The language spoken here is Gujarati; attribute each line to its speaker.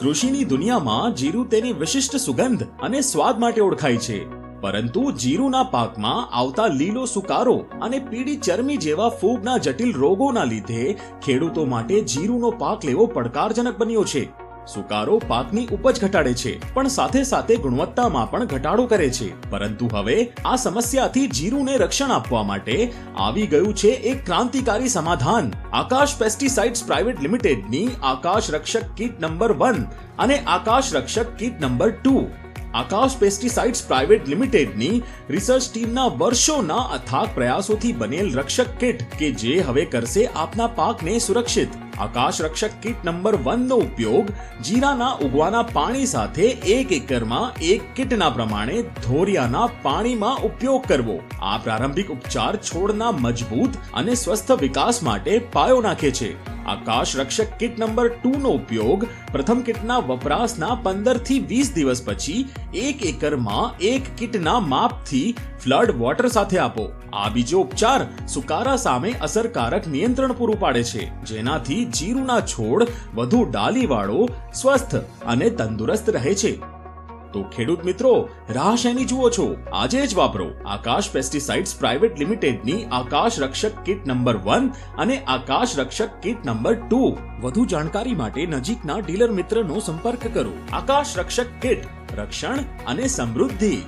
Speaker 1: કૃષિની દુનિયામાં જીરું તેની વિશિષ્ટ સુગંધ અને સ્વાદ માટે ઓળખાય છે. પરંતુ જીરુના પાકમાં આવતા લીલો સુકારો અને પીળી ચરમી જેવા ફૂગના જટિલ રોગોના લીધે ખેડૂતો માટે જીરુનો પાક લેવો પડકારજનક બન્યો છે. સુકારો પાકની ઉપજ ઘટાડે છે, પણ સાથે સાથે ગુણવત્તામાં પણ ઘટાડો કરે છે. પરંતુ હવે આ સમસ્યાથી જીરુને રક્ષણ આપવા માટે આવી ગયું છે એક ક્રાંતિકારી સમાધાન. આકાશ પેસ્ટિસાઇડ્સ પ્રાઇવેટ લિમિટેડની આકાશ રક્ષક કીટ નંબર વન અને Akash Rakshak kit number two. Akash pesticides private લિમિટેડની research ટીમના વર્ષોના અથાગ પ્રયાસોથી બનેલ રક્ષક કિટ કે જે હવે કરશે આપના પાકને સુરક્ષિત. આકાશ રક્ષક કિટ નંબર વન નો ઉપયોગ જીરાના ઉગવાના પાણી સાથે એક એકરમાં એક કિટના પ્રમાણે ધોરિયાના પાણીમાં ઉપયોગ કરવો. આ પ્રારંભિક ઉપચાર છોડના મજબૂત અને સ્વસ્થ વિકાસ માટે પાયો નાખે છે. આકાશ રક્ષક કિટ નંબર ટુ નો ઉપયોગ પ્રથમ કિટના વપરાશના પંદરથી વીસ દિવસ પછી એક એકરમાં એક કિટના માપથી ફ્લડ વોટર સાથે આપો. આ બીજો ઉપચાર સુકારા સામે અસરકારક નિયંત્રણ પૂરું પાડે છે, જેનાથી જીરુના છોડ, વધુ ડાલીવાળો, સ્વસ્થ અને તંદુરસ્ત રહે છે. તો ખેડૂત મિત્રો, રાહ શેની જુઓ છો? આજે જ વાપરો આકાશ પેસ્ટિસાઇડ્સ પ્રાઇવેટ લિમિટેડની આકાશ રક્ષક કિટ નંબર વન અને આકાશ રક્ષક કિટ નંબર ટુ. વધુ જાણકારી માટે નજીકના ડીલર મિત્રનો સંપર્ક કરો. આકાશ રક્ષક કિટ, રક્ષણ અને સમૃદ્ધિ.